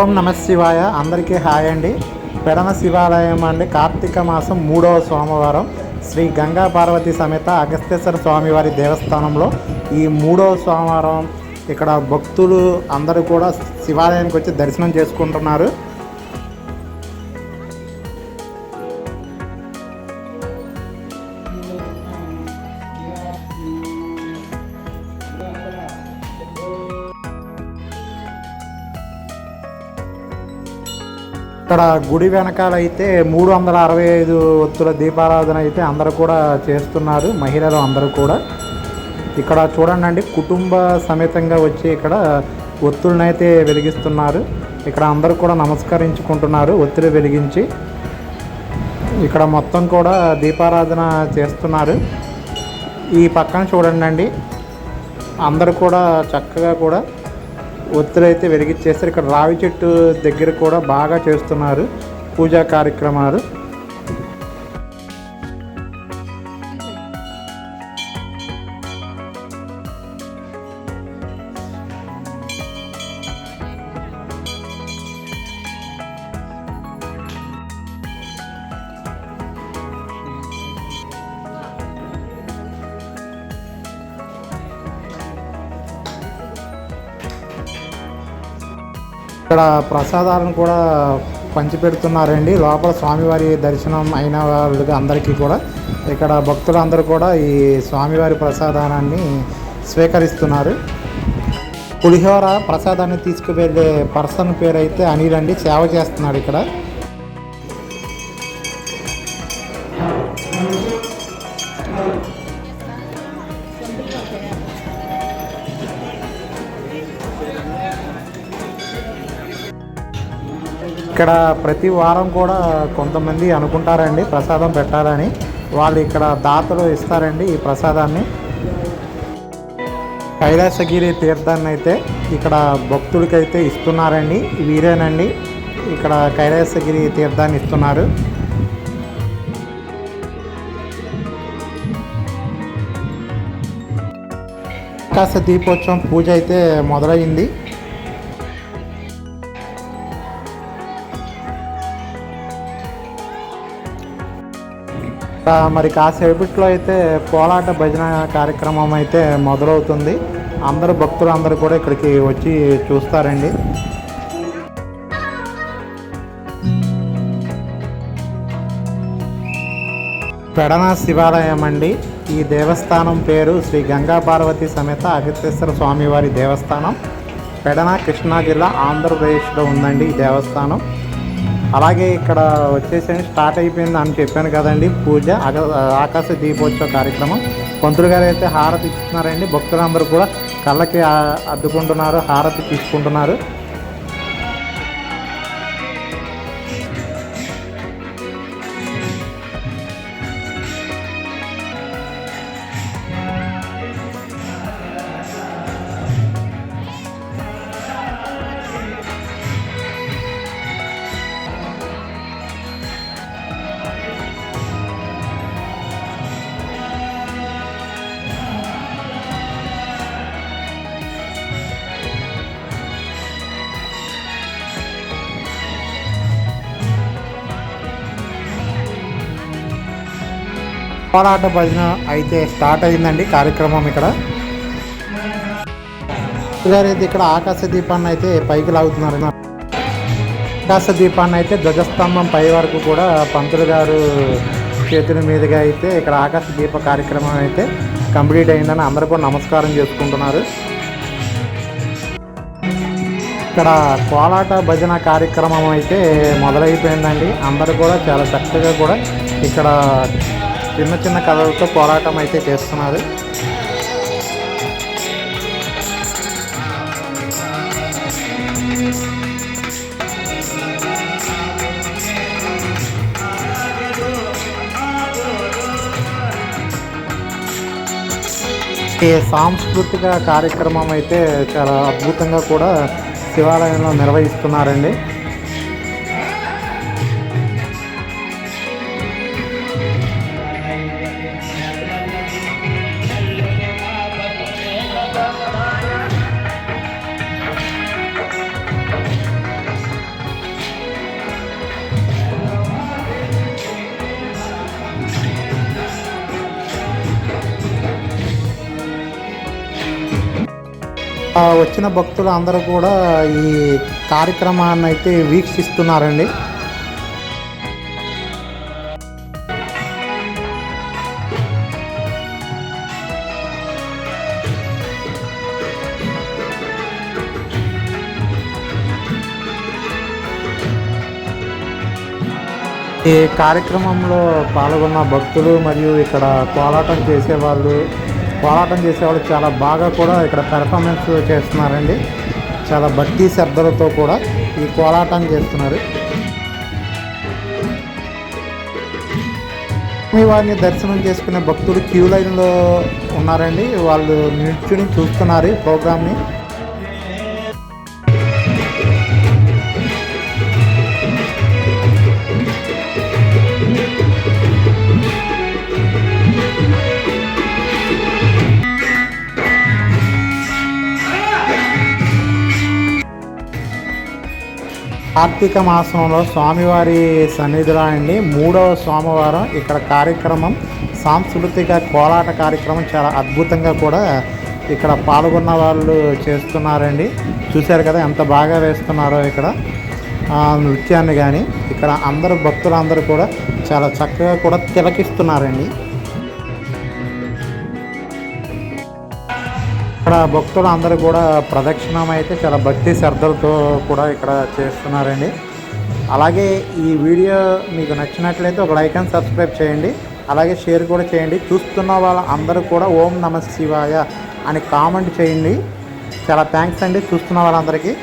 ఓం నమ శివాయ. అందరికీ హాయ్ అండి. పెడన శివాలయం అండి. కార్తీక మాసం మూడవ సోమవారం. శ్రీ గంగా పార్వతి సమేత అగస్తేశ్వర స్వామివారి దేవస్థానంలో ఈ మూడవ సోమవారం ఇక్కడ భక్తులు అందరూ కూడా శివాలయానికి వచ్చి దర్శనం చేసుకుంటున్నారు. ఇక్కడ గుడి వెనకాల అయితే మూడు వందల అరవై ఐదు ఒత్తుల దీపారాధన అయితే అందరూ కూడా చేస్తున్నారు మహిళలు అందరూ కూడా. ఇక్కడ చూడండి అండి కుటుంబ సమేతంగా వచ్చి ఇక్కడ ఒత్తులను అయితే వెలిగిస్తున్నారు. ఇక్కడ అందరూ కూడా నమస్కరించుకుంటున్నారు ఒత్తిడి వెలిగించి. ఇక్కడ మొత్తం కూడా దీపారాధన చేస్తున్నారు. ఈ పక్కన చూడండి అండి అందరూ కూడా చక్కగా కూడా ఒత్తులు అయితే వెలిగించేస్తారు ఇక్కడ రావి చెట్టు దగ్గర కూడా బాగా చేస్తున్నారు పూజా కార్యక్రమాలు. ఇక్కడ ప్రసాదాలను కూడా పంచిపెడుతున్నారండి. లోపల స్వామివారి దర్శనం అయిన వాళ్ళకి అందరికీ కూడా. ఇక్కడ భక్తులందరూ కూడా ఈ స్వామివారి ప్రసాదాన్ని స్వీకరిస్తున్నారు. పులిహోర ప్రసాదాన్ని తీసుకువెళ్ళే పర్సన్ పేరు అయితే అనిల్ అండి. సేవ చేస్తున్నాడు ఇక్కడ. ఇక్కడ ప్రతి వారం కూడా కొంతమంది అనుకుంటారండి ప్రసాదం పెట్టాలని. వాళ్ళు ఇక్కడ దాతలు ఇస్తారండి ఈ ప్రసాదాన్ని. కైలాసగిరి తీర్థాన్ని అయితే ఇక్కడ భక్తులకైతే ఇస్తున్నారండి. వీరేనండి ఇక్కడ కైలాసగిరి తీర్థాన్ని ఇస్తున్నారు. ఆకాశ దీపోత్సవం పూజ అయితే మొదలైంది. మరి కాసేపట్లో అయితే కోలాట భజన కార్యక్రమం అయితే మొదలవుతుంది. అందరూ భక్తులు అందరూ కూడా ఇక్కడికి వచ్చి చూస్తారండి. పెడన శివాలయం అండి. ఈ దేవస్థానం పేరు శ్రీ గంగా పార్వతి సమేత అగత్యేశ్వర స్వామివారి దేవస్థానం. పెడన కృష్ణా జిల్లా ఆంధ్రప్రదేశ్లో ఉందండి ఈ దేవస్థానం. అలాగే ఇక్కడ వచ్చేసి స్టార్ట్ అయిపోయింది అని చెప్పాను కదండి పూజ ఆకాశ దీపోత్సవ కార్యక్రమం. పంతులు గారు అయితే హారతి ఇస్తున్నారండి భక్తులందరూ కూడా కళ్ళకి అద్దుకుంటున్నారు హారతి తీసుకుంటున్నారు. అప్పాలాట భజన అయితే స్టార్ట్ అయిందండి కార్యక్రమం ఇక్కడ. గారు అయితే ఇక్కడ ఆకాశ దీపాన్ని అయితే పైకి లాగుతున్నారు. ఆకాశ దీపాన్ని అయితే ధ్వజస్తంభం పై వరకు కూడా పంతులు గారు చేతుల మీదుగా అయితే ఇక్కడ ఆకాశ దీప కార్యక్రమం అయితే కంప్లీట్ అయిందని అందరూ కూడా నమస్కారం చేసుకుంటున్నారు. ఇక్కడ కోలాట భజన కార్యక్రమం అయితే మొదలైపోయిందండి. అందరూ కూడా చాలా చక్కగా కూడా ఇక్కడ చిన్న చిన్న కథలతో పోరాటం అయితే చేస్తున్నారు. ఈ సాంస్కృతిక కార్యక్రమం అయితే చాలా అద్భుతంగా కూడా శివాలయంలో నిర్వహిస్తున్నారండి. వచ్చిన భక్తులు అందరూ కూడా ఈ కార్యక్రమాన్ని అయితే వీక్షిస్తున్నారండి. ఈ కార్యక్రమంలో పాల్గొన్న భక్తులు మరియు ఇక్కడ కోలాటం చేసేవాళ్ళు కోలాటం చేసేవాళ్ళు చాలా బాగా కూడా ఇక్కడ పెర్ఫార్మెన్స్ చేస్తున్నారండి. చాలా భక్తి శ్రద్ధలతో కూడా ఈ కోలాటం చేస్తున్నారు. మీ వారిని దర్శనం చేసుకునే భక్తులు క్యూ లైన్లో ఉన్నారండి. వాళ్ళు నిల్చుని చూస్తున్నారు ఈ ప్రోగ్రామ్ని. కార్తీక మాసంలో స్వామివారి సన్నిధిలో అండి మూడవ సోమవారం ఇక్కడ కార్యక్రమం సాంస్కృతిక కోలాట కార్యక్రమం చాలా అద్భుతంగా కూడా ఇక్కడ పాల్గొన్న వాళ్ళు చేస్తున్నారండి. చూశారు కదా ఎంత బాగా వేస్తున్నారో ఇక్కడ నృత్యాన్ని కానీ ఇక్కడ అందరు భక్తులు అందరూ కూడా చాలా చక్కగా కూడా తిలకిస్తున్నారండి. ఇక్కడ భక్తులు అందరూ కూడా ప్రదక్షిణం అయితే చాలా భక్తి శ్రద్ధలతో కూడా ఇక్కడ చేస్తున్నారండి. అలాగే ఈ వీడియో మీకు నచ్చినట్లయితే ఒక లైక్ అండ్ సబ్స్క్రైబ్ చేయండి. అలాగే షేర్ కూడా చేయండి. చూస్తున్న వాళ్ళ అందరూ కూడా ఓం నమ శివాయ అని కామెంట్ చేయండి. చాలా థ్యాంక్స్ అండి చూస్తున్న వాళ్ళందరికీ.